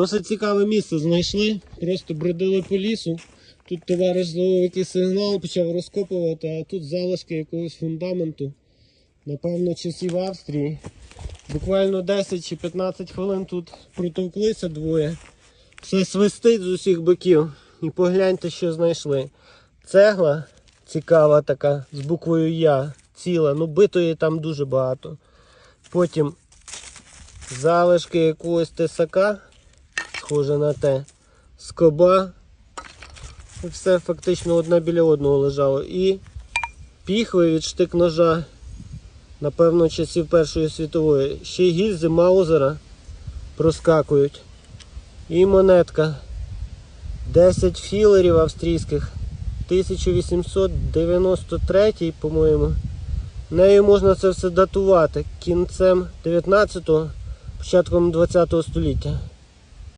Досить цікаве місце знайшли. Просто бродили по лісу. Тут товариш зловив якийсь сигнал, почав розкопувати, а тут залишки якогось фундаменту. Напевно, часів Австрії. Буквально 10 чи 15 хвилин тут протовклися двоє. Все свистить з усіх боків. І погляньте, що знайшли. Цегла цікава така, з буквою Я, ціла, ну битої там дуже багато. Потім залишки якогось тесака, схоже на те, скоба. Все фактично одне біля одного лежало. І піхви від штик ножа, напевно, часів Першої світової. Ще гільзи Маузера проскакують. І монетка. 10 філерів австрійських. 1893, по-моєму. Нею можна це все датувати кінцем 19-го, початком 20-го століття.